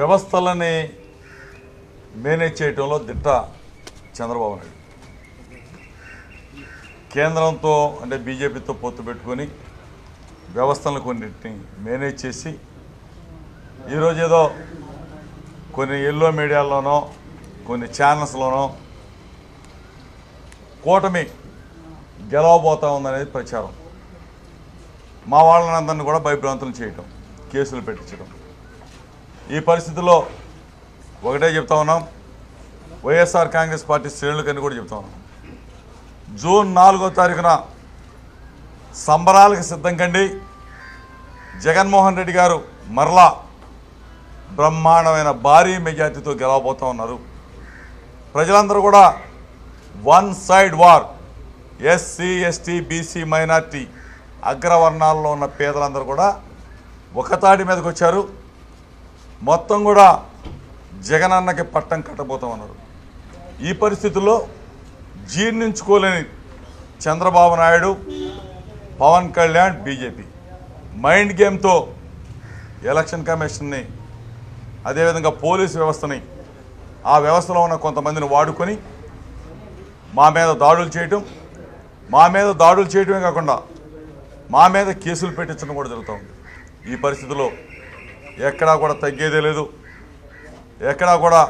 వ్యవస్థలని manage చేయటంలో దిట్ట చంద్రబాబు నాయుడు. కేంద్రంతో అంటే బీజేపీతో పొత్తు పెట్టుకొని వ్యవస్థలను కొన్నిటిని మేనేజ్ చేసి ఈరోజు ఏదో కొన్ని ఎల్లో మీడియాల్లోనో కొన్ని ఛానల్స్లోనో కూటమి గెలవబోతా ఉందనేది ప్రచారం. మా వాళ్ళని అందరినీ కూడా భయభ్రాంతులు చేయటం కేసులు పెట్టించడం ఈ పరిస్థితుల్లో ఒకటే చెప్తా ఉన్నాం. వైఎస్ఆర్ కాంగ్రెస్ పార్టీ శ్రేణులకని కూడా చెప్తా ఉన్నాం. జూన్ నాలుగో తారీఖున సంబరాలకు సిద్ధం కండి. జగన్మోహన్ రెడ్డి గారు మరలా బ్రహ్మాండమైన భారీ మెజార్టీతో గెలవబోతూ ఉన్నారు. ప్రజలందరూ కూడా one side war. SC ST BC minority అగ్రవర్ణాల్లో ఉన్న పేదలందరూ కూడా ఒకతాటి మీదకి వచ్చారు. మొత్తం కూడా జగనన్నకి పట్టం కట్టబోతా ఉన్నారు ఈ పరిస్థితుల్లో జీర్ణించుకోలేని చంద్రబాబు నాయుడు పవన్ కళ్యాణ్ బీజేపీ. మైండ్ గేమ్తో ఎలక్షన్ కమిషన్ని అదేవిధంగా పోలీస్ వ్యవస్థని ఆ వ్యవస్థలో ఉన్న కొంతమందిని వాడుకొని మా మీద దాడులు చేయటం మా మీద దాడులు చేయటమే కాకుండా మా మీద కేసులు పెట్టించడం కూడా జరుగుతూ ఉంది. ఈ పరిస్థితిలో ఎక్కడా కూడా తగ్గేదే లేదు. ఎక్కడా కూడా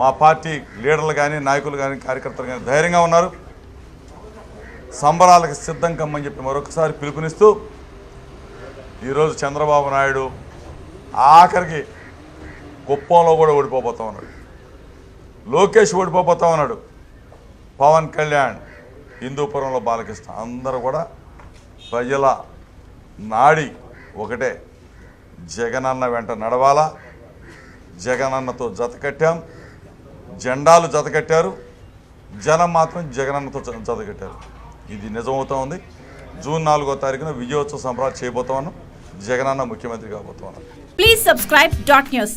మా పార్టీ లీడర్లు కానీ నాయకులు కానీ కార్యకర్తలు కానీ ధైర్యంగా ఉన్నారు. సంబరాలకు సిద్ధం కమ్మని చెప్పి మరొకసారి పిలుపునిస్తూ ఈరోజు చంద్రబాబు నాయుడు ఆఖరికి కుప్పంలో కూడా ఓడిపోబోతా ఉన్నాడు. లోకేష్ ఓడిపోబోతా ఉన్నాడు. పవన్ కళ్యాణ్ హిందూపురంలో బాలకృష్ణ. అందరూ కూడా ప్రజల నాడి ఒకటే. జగనన్న వెంట నడవాలా? జగనన్నతో జత కట్టాం. జెండాలు జత కట్టారు. జనం మాత్రం జగనన్నతో జతకట్టారు జత కట్టారు. ఇది నిజమవుతా ఉంది. జూన్ నాలుగో తారీఖున విజయోత్సవ సంబరాలు చేయబోతా ఉన్నాం. జగనన్న ముఖ్యమంత్రి కాబోతా ఉన్నాం. Please subscribe dot news